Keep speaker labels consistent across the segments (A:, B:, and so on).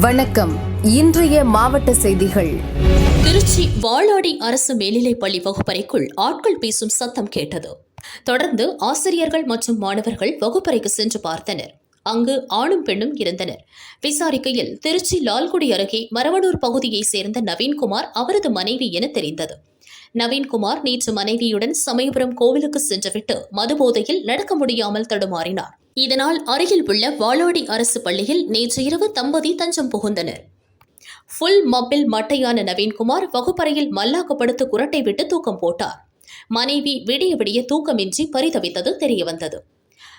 A: வணக்கம். இன்றைய மாவட்ட செய்திகள்.
B: திருச்சி வாளாடி அரசு மேல்நிலைப்பள்ளி வகுப்பறைக்குள் ஆட்கள் பேசும் சத்தம் கேட்டது. தொடர்ந்து ஆசிரியர்கள் மற்றும் மாணவர்கள் வகுப்பறைக்கு சென்று பார்த்தனர். அங்கு ஆணும் பெண்ணும் இருந்தனர். விசாரிக்கையில் திருச்சி லால்குடி அருகே மரவனூர் பகுதியைச் சேர்ந்த நவீன்குமார் அவரது மனைவி என தெரிந்தது. நவீன்குமார் நேற்று மனைவியுடன் சமயபுரம் கோவிலுக்கு சென்றுவிட்டு மதுபோதையில் நடக்க முடியாமல் தடுமாறினார். இதனால் அருகில் உள்ள வாலாடி அரசு பள்ளியில் நேற்று இரவு தம்பதி தஞ்சம் புகுந்தனர். ஃபுல் மப்பில் மட்டையான நவீன்குமார் வகுப்பறையில் மல்லாக்கப்படுத்து குரட்டை விட்டு தூக்கம் போட்டார். மனைவி விடிய விடிய தூக்கமின்றி பரிதவித்தது தெரியவந்தது.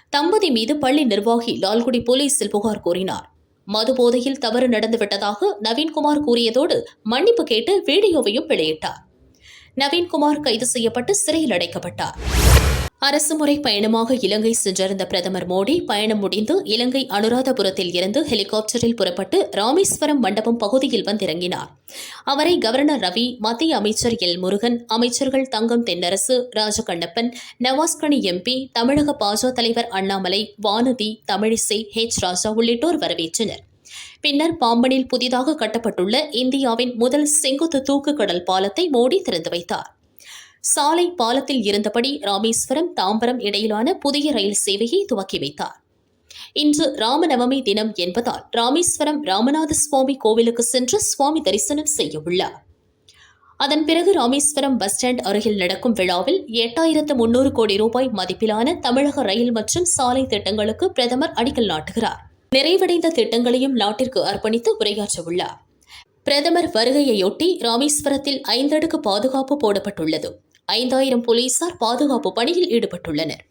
B: தம்பதி மீது பள்ளி நிர்வாகி லால்குடி போலீசில் புகார் கூறினார். மது போதையில் தவறு நடந்துவிட்டதாக நவீன்குமார் கூறியதோடு மன்னிப்பு கேட்டு வீடியோவையும் வெளியிட்டார். நவீன்குமார் கைது செய்யப்பட்டு சிறையில் அடைக்கப்பட்டார். அரசுமுறை பயணமாக இலங்கை சென்றிருந்த பிரதமர் மோடி பயணம் முடிந்து இலங்கை அனுராதபுரத்தில் இருந்து ஹெலிகாப்டரில் புறப்பட்டு ராமேஸ்வரம் மண்டபம் பகுதியில் வந்திறங்கினார். அவரை கவர்னர் ரவி மத்திய அமைச்சர் எல். முருகன் அமைச்சர்கள் தங்கம் தென்னரசு ராஜகண்ணப்பன் நவாஸ்கனி எம்பி தமிழக பாஜக தலைவர் அண்ணாமலை வானதி தமிழிசை ஹெச் ராஜா உள்ளிட்டோர் வரவேற்றனர். பின்னர் பாம்பனில் புதிதாக கட்டப்பட்டுள்ள இந்தியாவின் முதல் செங்குத்து தூக்கு கடல் பாலத்தை மோடி திறந்து வைத்தார். சாலை பாலத்தில் இருந்தபடி ராமேஸ்வரம் தாம்பரம் இடையிலான புதிய ரயில் சேவையை துவக்கி வைத்தார். இன்று ராமநவமி தினம் என்பதால் ராமேஸ்வரம் ராமநாத சுவாமி கோவிலுக்கு சென்று சுவாமி தரிசனம் செய்ய உள்ளார். அதன் பிறகு ராமேஸ்வரம் பஸ் ஸ்டாண்ட் அருகில் நடக்கும் விழாவில் எட்டாயிரத்து முன்னூறு கோடி ரூபாய் மதிப்பிலான தமிழக ரயில் மற்றும் சாலை திட்டங்களுக்கு பிரதமர் அடிக்கல் நாட்டுகிறார். நிறைவடைந்த திட்டங்களையும் நாட்டிற்கு அர்ப்பணித்து உரையாற்ற உள்ளார். பிரதமர் வருகையையொட்டி ராமேஸ்வரத்தில் ஐந்தடுக்கு பாதுகாப்பு போடப்பட்டுள்ளது. ஐந்தாயிரம் போலீசார் பாதுகாப்பு பணியில் ஈடுபட்டுள்ளனர்.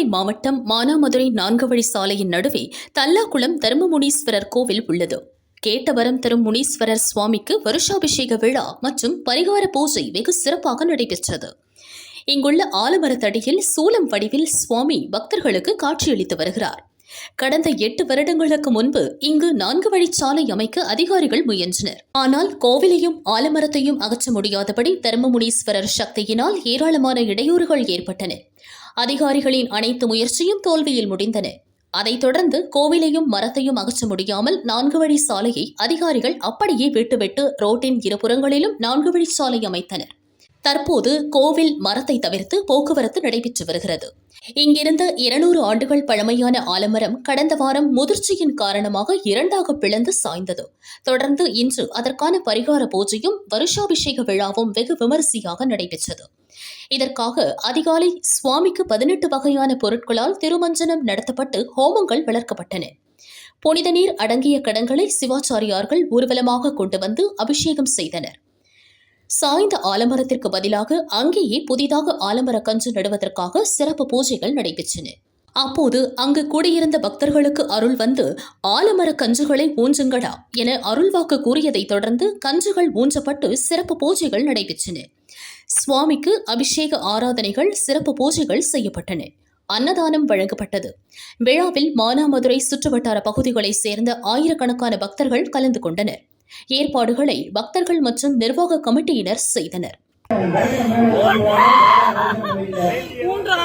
B: சிவகங்கை மாவட்டம் மானாமதுரை நான்கு வழி சாலையின் நடுவே தல்லாக்குளம் தர்மமுனீஸ்வரர் கோவில் உள்ளது. கேட்ட வரம் தரும் முனீஸ்வரர் சுவாமிக்கு வருஷாபிஷேக விழா மற்றும் பரிகார பூஜை வெகு சிறப்பாக நடைபெற்றது. இங்குள்ள ஆலமரத்தடியில் சூலம் வடிவில் சுவாமி பக்தர்களுக்கு காட்சியளித்து வருகிறார். கடந்த எட்டு வருடங்களுக்கு முன்பு இங்கு நான்கு வழிச்சாலை அமைக்க அதிகாரிகள் முயன்றனர். ஆனால் கோவிலையும் ஆலமரத்தையும் அகற்ற முடியாதபடி தர்மமுனீஸ்வரர் சக்தியினால் ஏராளமான இடையூறுகள் ஏற்பட்டன. அதிகாரிகளின் அனைத்து முயற்சியும் தோல்வியில் முடிந்தன. அதைத் தொடர்ந்து கோவிலையும் மரத்தையும் அகற்ற முடியாமல் நான்கு வழி சாலையை அதிகாரிகள் அப்படியே விட்டுவிட்டு ரோட்டின் இருபுறங்களிலும் நான்கு வழி சாலை அமைத்தனர். தற்போது கோவில் மரத்தை தவிர்த்து போக்குவரத்து நடைபெற்று வருகிறது. இங்கிருந்த இருநூறு ஆண்டுகள் பழமையான ஆலமரம் கடந்த வாரம் முதிர்ச்சியின் காரணமாக இரண்டாக பிளந்து சாய்ந்தது. தொடர்ந்து இன்று அதற்கான பரிகார பூஜையும் வருஷாபிஷேக விழாவும் வெகு விமரிசையாக நடைபெற்றது. இதற்காக அதிகாலை சுவாமிக்கு பதினெட்டு வகையான பொருட்களால் திருமஞ்சனம் நடத்தப்பட்டு ஹோமங்கள் வளர்க்கப்பட்டன புனித நீர் அடங்கிய கடங்களை சிவாச்சாரியார்கள் ஊர்வலமாக கொண்டு வந்து அபிஷேகம் செய்தனர். சாய்ந்த ஆலமரத்திற்கு பதிலாக அங்கேயே புதிதாக ஆலமர கன்று நடுவதற்காக சிறப்பு பூஜைகள் நடைபெற்றன. அப்போது அங்கு கூடியிருந்த பக்தர்களுக்கு அருள் வந்து ஆலமர கன்றுகளை ஊன்றுங்கடா என அருள்வாக்கு கூறியதைத் தொடர்ந்து கன்றுகள் ஊஞ்சப்பட்டு சிறப்பு பூஜைகள் நடைபெற்றன. சுவாமிக்கு அபிஷேக ஆராதனைகள் சிறப்பு பூஜைகள் செய்யப்பட்டன. அன்னதானம் வழங்கப்பட்டது. விழாவில் மானாமதுரை சுற்றுவட்டார பகுதிகளைச் சேர்ந்த ஆயிரக்கணக்கான பக்தர்கள் கலந்து கொண்டனர். ஏற்பாடுகளை பக்தர்கள் மற்றும் நிர்வாக கமிட்டியினர் செய்தனர்.
C: மூன்றா?